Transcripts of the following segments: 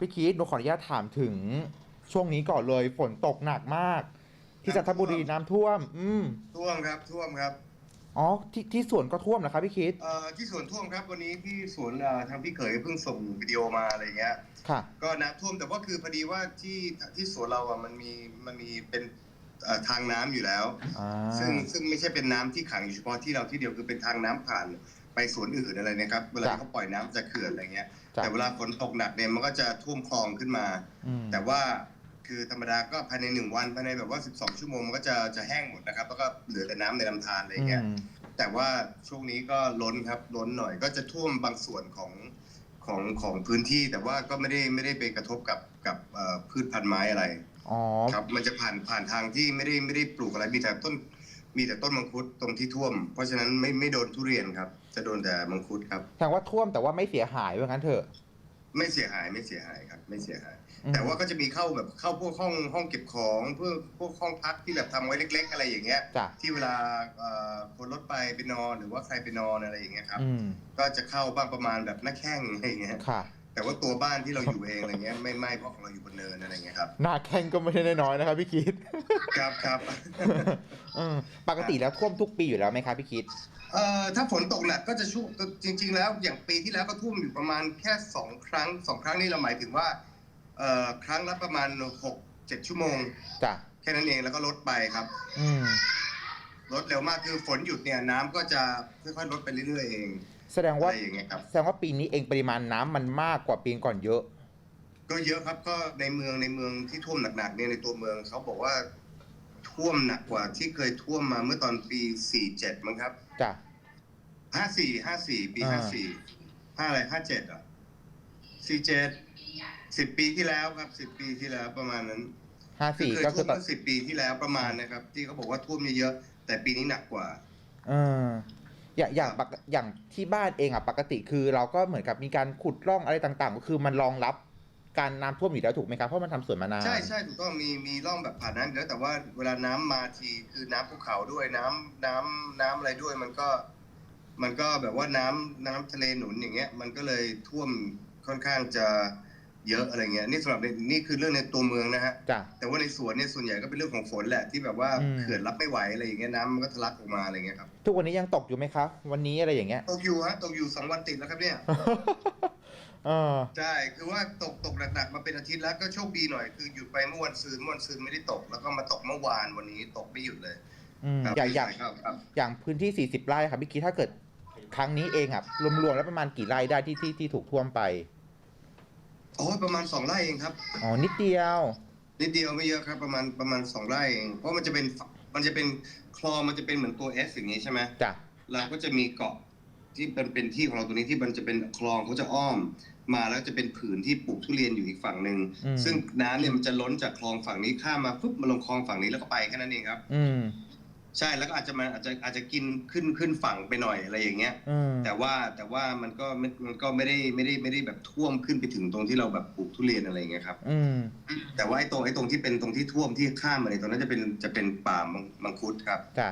พี่คิดหนูขออนุญาตถามถึงช่วงนี้ก่อนเลยฝนตกหนักมาก ที่จันทบุรีน้ำท่วม อืมท่วมครับท่วมครับอ๋อที่ที่สวนก็ท่วมเหรอครับพี่คิดเอ่อที่สวนท่วมครับวันนี้ที่สวนเอ่อทางพี่เขยเพิ่งส่งวิดีโอมาอะไรเงี้ย ค่ะ ก็น้ำท่วมแต่ว่าคือพอดีว่าที่ที่สวนเราอะมันมีมันมีเป็นเอ่อทางน้ำอยู่แล้ว อ่าซึ่งซึ่งไม่ใช่เป็นน้ำที่ขังอยู่เฉพาะที่เราที่เดียวคือเป็นทางน้ำผ่าน ไปสวนอื่นอะไรนะครับเวลาที่เขาปล่อยน้ำจากเขื่อนอะไรเงี้ยจ้ะแต่เวลาฝนตกหนักเนี่ยมันก็จะท่วมคลองขึ้นมาอืมแต่ว่าคือธรรมดาก็ภายในหนึ่งวันภายในแบบว่า 12 ชั่วโมงมันก็จะจะแห้งหมดนะครับแล้วก็เหลือแต่น้ำในลำธารอะไรเงี้ยอืมแต่ว่าช่วงนี้ก็ล้นครับล้นหน่อยก็จะท่วมบางส่วนของของของพื้นที่แต่ว่าก็ไม่ได้ไม่ได้ไปกระทบกับกับเอ่อพืชพันธุ์ไม้อะไรอ๋อครับมันจะผ่านผ่านทางที่ไม่ได้ไม่ได้ปลูกอะไรมีแต่ต้น มีแต่ต้นมังคุดตรงที่ท่วม เพราะฉะนั้นไม่ไม่โดนทุเรียนครับ จะโดนแต่มังคุดครับ แสดงว่าท่วมแต่ว่าไม่เสียหายว่างั้นเถอะ ไม่เสียหายไม่เสียหายครับ ไม่เสียหาย อืม แต่ว่าก็จะมีเข้าแบบเข้าพวกห้องห้องเก็บของเพื่อพวกห้องพักที่แบบทำไว้เล็ก ๆ อะไรอย่างเงี้ย จ้ะที่เวลาเอ่อคนรถไปไปนอนหรือว่าใครไปนอนอะไรอย่างเงี้ยครับ อืมก็จะเข้าบ้างประมาณแบบหน้าแข้งอะไรอย่างเงี้ย ค่ะ แต่ว่าตัวบ้านที่เราอยู่เองอะไรเงี้ยไม่ไม่เพราะของเราอยู่บนเนินอะไรเงี้ยครับ หน้าแข้งก็ไม่ได้น้อยๆนะครับพี่คิด ครับครับ อืมปกติแล้วท่วมทุกปีอยู่แล้วไหมครับพี่คิด เอ่อถ้าฝนตกหนักก็จะช่วงจริง ๆ แล้วอย่างปีที่แล้วก็ท่วมอยู่ประมาณแค่สองครั้งสองครั้งนี่เราหมายถึงว่าเอ่อครั้งละประมาณหกเจ็ดชั่วโมง จ้ะแค่นั้นเองแล้วก็ลดไปครับ อืม ลดเร็วมากคือฝนหยุดเนี่ยน้ำก็จะค่อยๆลดไปเรื่อยๆเองแสดงอะว่าไรอย่างเงี้ยครับ แสดงว่าปีนี้เองปริมาณน้ำมันมากกว่าปีก่อนเยอะ ก็เยอะครับก็ในเมืองในเมืองที่ท่วมหนักๆเนี่ยในตัวเมืองเขาบอกว่า ท่วมหนักกว่าที่เคยท่วมมาเมื่อตอนปี47มั้งครับจ้ะห้าสี่ห้าสี่ปีอ่าห้าสี่ห้าอะไรห้าเจ็ดอะสี่เจ็ดสิบปีที่แล้วครับสิบปีที่แล้วประมาณนั้นห้าสี่เคยก็ท่คืวอมตอนเมื่อสิบปีที่แล้วประมาณนะครับ ที่เขาบอกว่าท่วมเยอะๆแต่ปีนี้หนักกว่าเอออย่างอย่างปกอย่างที่บ้านเองอะปกติคือเราก็เหมือนกับมีการขุดร่องอะไรต่างๆ ก็คือมันรองรับ การน้ำท่วมอยู่แล้วถูกไหมครับเพราะมันทำสวนมานาน ใช่ใช่ถูกต้องมีมีร่องแบบผ่านน้ำอยู่แล้วแต่ว่าเวลาน้ำมาทีคือน้ำภูเขาด้วยน้ำน้ำน้ำอะไรด้วยมันก็ มันก็แบบว่าน้ำน้ำทะเลหนุนอย่างเงี้ย มันก็เลยท่วมค่อนข้างจะเยอะอะไรเงี้ยนี่สำหรับในนี่คือเรื่องในตัวเมืองนะฮะจ้ะ แต่ว่าในสวนเนี่ยส่วนใหญ่ก็เป็นเรื่องของฝนแหละที่แบบว่าอืม เขื่อนรับไม่ไหวอะไรอย่างเงี้ยน้ำมันก็ทะลักออกมาอะไรเงี้ยครับทุกวันนี้ยังตกอยู่ไหมครับ วันนี้อะไรอย่างเงี้ย ตกอยู่ฮะตกอยู่สองวันติดแล้วครับเนี่ย เออใช่ คือว่าตกตกหนักๆมาเป็นอาทิตย์แล้วก็โชคดีหน่อยคือหยุดไปเมื่อวันซืนเมื่อวันซืนไม่ได้ตก แล้วก็มาตกเมื่อวานวันนี้ตกไม่หยุดเลยอืมครับอย่างอย่างครับครับอย่างพื้นที่ 40 ไร่ครับพี่คิดถ้าเกิดครั้งนี้เองอะรวมๆแล้วประมาณกี่ไร่ได้ที่ที่ที่ถูกท่วมไปโอ้ยประมาณสองไร่เองครับ อ๋อนิดเดียว นิดเดียวไม่เยอะครับประมาณประมาณสองไร่เองเพราะมันจะเป็นมันจะเป็นคลองมันจะเป็นเหมือนตัว S อย่างงี้ใช่ไหมจ้ะ เราก็จะมีเกาะ ที่เป็นเป็นที่ของเราตรงนี้ที่มันจะเป็นคลองเขาจะอ้อม มาแล้วจะเป็นผืนที่ปลูกทุเรียนอยู่อีกฝั่งหนึ่งอืม ซึ่งน้ำเนี่ยมันจะล้นจากคลองฝั่งนี้ข้ามมาปุ๊บมาลงคลองฝั่งนี้แล้วก็ไปแค่นั้นเองครับ อืมใช่แล้วก็อาจจะมาอาจจะอาจจะกินขึ้นขึ้นฝั่งไปหน่อยอะไรอย่างเงี้ย อืมแต่ว่าแต่ว่ามันก็ไม่มันก็ไม่ได้ไม่ได้ไม่ได้แบบท่วมขึ้นไปถึงตรงที่เราแบบปลูกทุเรียนอะไรอย่างเงี้ยครับ อืมแต่ว่าไอ้ตรงไอ้ตรงที่เป็นตรงที่ท่วมที่ข้ามมาเนี่ยตรงนั้นจะเป็นจะเป็นป่ามังมังคุดครับ จ้ะ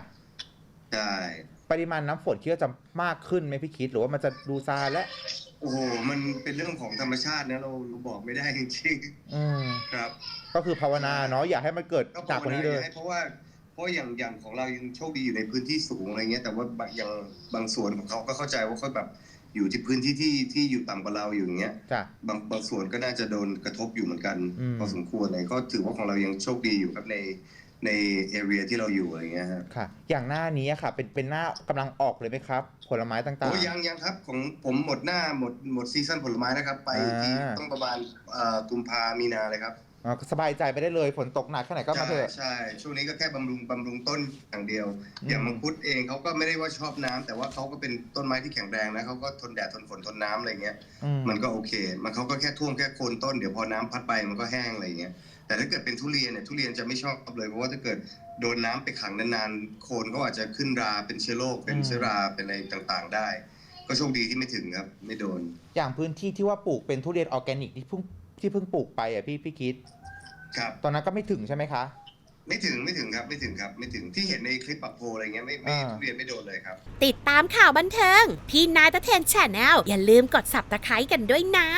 ใช่ ปริมาณน้ำฝนคิดว่าจะมากขึ้นไหมพี่คิด หรือว่ามันจะดูซาและ โอ้โหมันเป็นเรื่องของธรรมชาตินะเราเราบอกไม่ได้จริงอืม ๆครับ ก็คือภาวนาเนาะอย่าให้มันเกิดก็หนักกว่านี้เลย ให้เพราะว่าเพราะอย่างอย่างของเรายังโชคดีอยู่ในพื้นที่สูงอะไรเงี้ยแต่ว่าบางอย่างบางส่วนของเขาก็เข้าใจว่าเขาแบบอยู่ที่พื้นที่ที่ที่อยู่ต่ำกว่าเราอยู่อย่างเงี้ยจ้ะ บางบางส่วนก็น่าจะโดนกระทบอยู่เหมือนกันอืม พอสมควรเลยก็ถือว่าของเรายังโชคดีอยู่ครับใน ในเอเรียที่เราอยู่อะไรเงี้ยฮะค่ะ อย่างหน้านี้อะค่ะ เป็นเป็นหน้ากำลังออกเลยไหมครับ ผลไม้ต่างโอ้ยังยังครับของผมหมดหน้าหมดหมดซีซันผลไม้นะครับ ไปที่อ่า ต้องประมาณเอ่อกุมภามีนาเลยครับ ๆอ๋อสบายใจไปได้เลยฝนตกหนักแค่ไหนก็มาใช่เถอะ ใช่ ช่วงนี้ก็แค่บำรุงบำรุงต้นอย่างเดียว อืม อย่างมังคุดเองเขาก็ไม่ได้ว่าชอบน้ำแต่ว่าเขาก็เป็นต้นไม้ที่แข็งแรงนะเขาก็ทนแดดทนฝนทนน้ำอะไรเงี้ย อืมมันก็โอเค มันเขาก็แค่ท่วมแค่โคนต้นเดี๋ยวพอน้ำพัดไปมันก็แห้งอะไรเงี้ย แต่ถ้าเกิดเป็นทุเรียนเนี่ยทุเรียนจะไม่ชอบเลยเพราะว่าถ้าเกิดโดนน้ำไปขังนานๆโคนก็อาจจะขึ้นราเป็นเชื้อโรคเป็นเชื้อราเป็นอะไรต่างๆได้ ก็โชคดีที่ไม่ถึงครับ ไม่โดน อย่างพื้นที่ที่ว่าปลูกเป็นทุเรียนออร์แกนิกที่เพิ่ง ที่เพิ่งปลูกไปอะพี่พี่คิด ครับ ตอนนั้นก็ไม่ถึงใช่ไหมคะ ไม่ถึงไม่ถึงครับไม่ถึงครับ ไม่ถึงที่เห็นในคลิปปักโพอะไรเงี้ยไม่ไม่อ่า ทุเรียนไม่โดนเลยครับ ติดตามข่าวบันเทิง พี่นายตะเทนแชนแนลอย่าลืมกด subscribe กันด้วยนะ